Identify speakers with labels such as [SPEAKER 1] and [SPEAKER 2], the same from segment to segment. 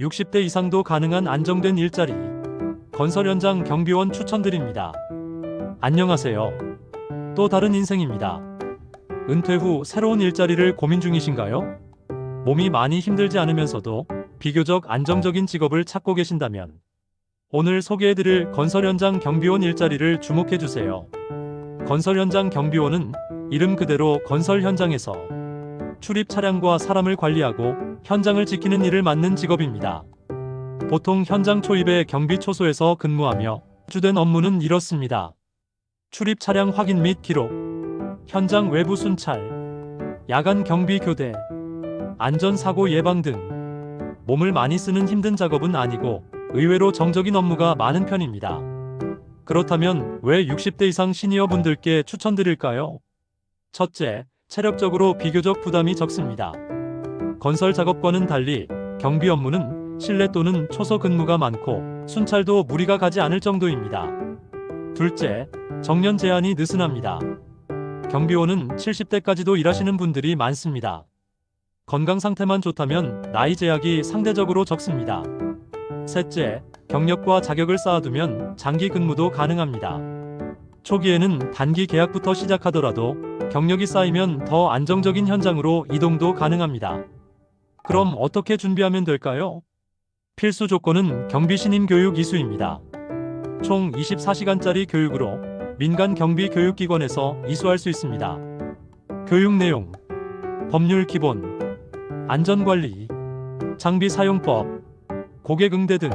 [SPEAKER 1] 60대 이상도 가능한 안정된 일자리. 건설 현장 경비원 추천드립니다. 안녕하세요. 또 다른 인생입니다. 은퇴 후 새로운 일자리를 고민 중이신가요? 몸이 많이 힘들지 않으면서도 비교적 안정적인 직업을 찾고 계신다면 오늘 소개해드릴 건설 현장 경비원 일자리를 주목해주세요. 건설 현장 경비원은 이름 그대로 건설 현장에서 출입 차량과 사람을 관리하고 현장을 지키는 일을 맡는 직업입니다. 보통 현장 초입에 경비 초소에서 근무하며 주된 업무는 이렇습니다. 출입 차량 확인 및 기록, 현장 외부 순찰, 야간 경비 교대, 안전사고 예방 등 몸을 많이 쓰는 힘든 작업은 아니고 의외로 정적인 업무가 많은 편입니다. 그렇다면 왜 60대 이상 시니어 분들께 추천드릴까요? 첫째, 체력적으로 비교적 부담이 적습니다. 건설 작업과는 달리 경비 업무는 실내 또는 초소 근무가 많고 순찰도 무리가 가지 않을 정도입니다. 둘째, 정년 제한이 느슨합니다. 경비원은 70대까지도 일하시는 분들이 많습니다. 건강 상태만 좋다면 나이 제약이 상대적으로 적습니다. 셋째, 경력과 자격을 쌓아두면 장기 근무도 가능합니다. 초기에는 단기 계약부터 시작하더라도 경력이 쌓이면 더 안정적인 현장으로 이동도 가능합니다. 그럼 어떻게 준비하면 될까요? 필수 조건은 경비 신임 교육 이수입니다. 총 24시간짜리 교육으로 민간 경비 교육기관에서 이수할 수 있습니다. 교육 내용, 법률 기본, 안전관리, 장비 사용법, 고객 응대 등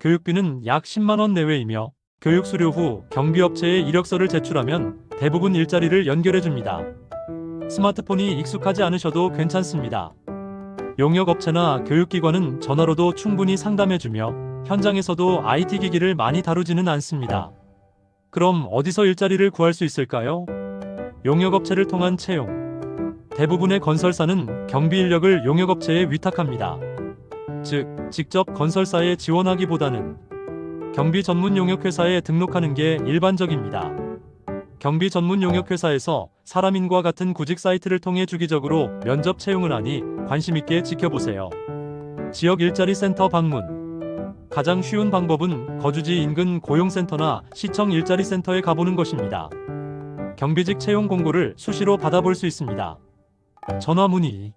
[SPEAKER 1] 교육비는 약 10만원 내외이며 교육 수료 후 경비업체에 이력서를 제출하면 대부분 일자리를 연결해 줍니다. 스마트폰이 익숙하지 않으셔도 괜찮습니다. 용역업체나 교육기관은 전화로도 충분히 상담해 주며 현장에서도 IT 기기를 많이 다루지는 않습니다. 그럼 어디서 일자리를 구할 수 있을까요? 용역업체를 통한 채용. 대부분의 건설사는 경비 인력을 용역업체에 위탁합니다. 즉, 직접 건설사에 지원하기보다는 경비 전문 용역회사에 등록하는 게 일반적입니다. 경비 전문 용역회사에서 사람인과 같은 구직 사이트를 통해 주기적으로 면접 채용을 하니 관심 있게 지켜보세요. 지역 일자리 센터 방문. 가장 쉬운 방법은 거주지 인근 고용센터나 시청 일자리 센터에 가보는 것입니다. 경비직 채용 공고를 수시로 받아볼 수 있습니다. 전화 문의.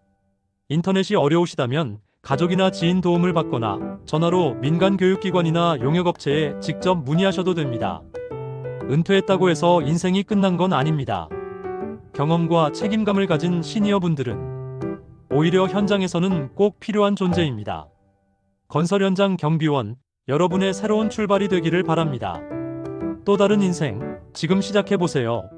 [SPEAKER 1] 인터넷이 어려우시다면 가족이나 지인 도움을 받거나 전화로 민간 교육기관이나 용역업체에 직접 문의하셔도 됩니다. 은퇴했다고 해서 인생이 끝난 건 아닙니다. 경험과 책임감을 가진 시니어 분들은 오히려 현장에서는 꼭 필요한 존재입니다. 건설 현장 경비원, 여러분의 새로운 출발이 되기를 바랍니다. 또 다른 인생, 지금 시작해 보세요.